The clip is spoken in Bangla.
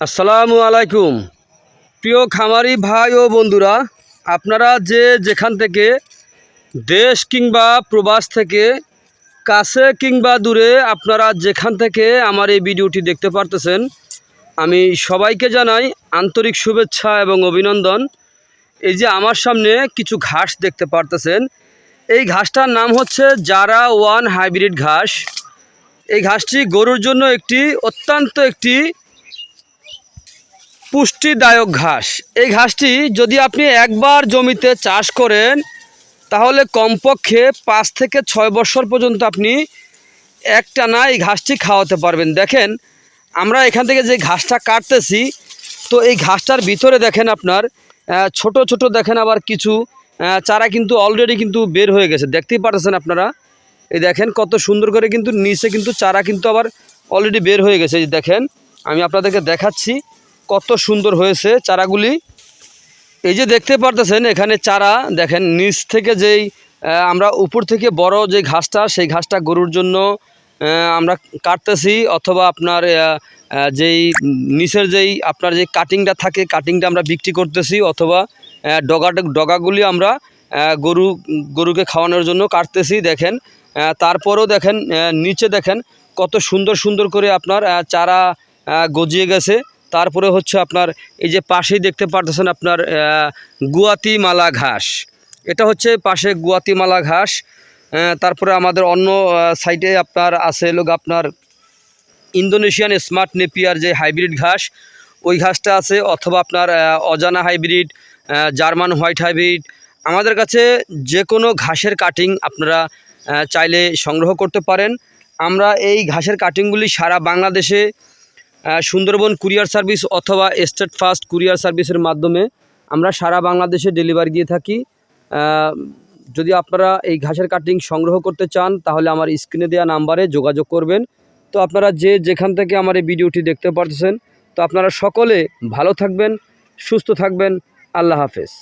আসসালামু আলাইকুম। প্রিয় খামারি ভাই ও বন্ধুরা, আপনারা যে যেখান থেকে দেশ কিংবা প্রবাস থেকে কাছে কিংবা দূরে আপনারা যেখান থেকে আমার এই ভিডিওটি দেখতে পারতেছেন, আমি সবাইকে জানাই আন্তরিক শুভেচ্ছা এবং অভিনন্দন। এই যে আমার সামনে কিছু ঘাস দেখতে পারতেছেন। এই ঘাসটার নাম হচ্ছে জারা ওয়ান হাইব্রিড ঘাস। এই ঘাসটি গরুর জন্য একটি অত্যন্ত একটি পুষ্টিদায়ক ঘাস। এই ঘাসটি যদি আপনি একবার জমিতে চাষ করেন, তাহলে কমপক্ষে পাঁচ থেকে ছয় বছর পর্যন্ত আপনি একটানা এই ঘাসটি খাওয়াতে পারবেন। দেখেন, আমরা এখান থেকে যে ঘাসটা কাটতেছি, তো এই ঘাসটার ভিতরে দেখেন আপনার ছোট ছোট দেখেন আবার কিছু চারা কিন্তু অলরেডি কিন্তু বের হয়ে গেছে। দেখতেই পারতেছেন আপনারা? এই দেখেন কত সুন্দর করে কিন্তু নিচে কিন্তু চারা কিন্তু আবার অলরেডি বের হয়ে গেছে। দেখেন, আমি আপনাদেরকে দেখাচ্ছি। কত সুন্দর হয়েছে চারাগুলি। এই যে দেখতে পারতেছেন, এখানে চারা, দেখেন নিচ থেকে যেই আমরা উপর থেকে বড় যে ঘাসটা, সেই ঘাসটা গরুর জন্য আমরা কাটতেছি অথবা আপনার যেই নিচের যেই আপনার যে কাটিংটা থাকে কাটিংটা আমরা বিক্রি করতেছি অথবা ডগা, ডগাগুলি আমরা গরু, গরুকে খাওয়ানোর জন্য কাটতেছি, দেখেন। তারপরেও দেখেন নিচে দেখেন কত সুন্দর সুন্দর করে আপনার চারা গজিয়ে গেছে। তারপরে হচ্ছে আপনার এই যে পাশেই দেখতে পারতেছেন আপনার গুয়াতিমালা ঘাস। এটা হচ্ছে পাশে গুয়াতিমালা ঘাস। তারপরে আমাদের অন্য সাইডে আপনার আছে লোক আপনার ইন্দোনেশিয়ান স্মার্ট নেপিয়ার যে হাইব্রিড ঘাস, ওই ঘাসটা আছে। অথবা আপনার অজানা হাইব্রিড জার্মান হোয়াইট হাইব্রিড। আমাদের কাছে যে কোনো ঘাসের কাটিং আপনারা চাইলে সংগ্রহ করতে পারেন। আমরা এই ঘাসের কাটিংগুলি সারা বাংলাদেশে সুন্দরবন কুরিয়ার সার্ভিস অথবা স্টেট ফাস্ট কুরিয়ার সার্ভিসের মাধ্যমে আমরা সারা বাংলাদেশে ডেলিভারি দিয়ে থাকি। যদি আপনারা এই ঘাসের কাটিং সংগ্রহ করতে চান, তাহলে আমার স্ক্রিনে দেওয়া নাম্বারে যোগাযোগ করবেন। তো আপনারা যে যেখান থেকে আমার এই ভিডিওটি দেখতে পারতেছেন, তো আপনারা সকলে ভালো থাকবেন, সুস্থ থাকবেন। আল্লাহ হাফেজ।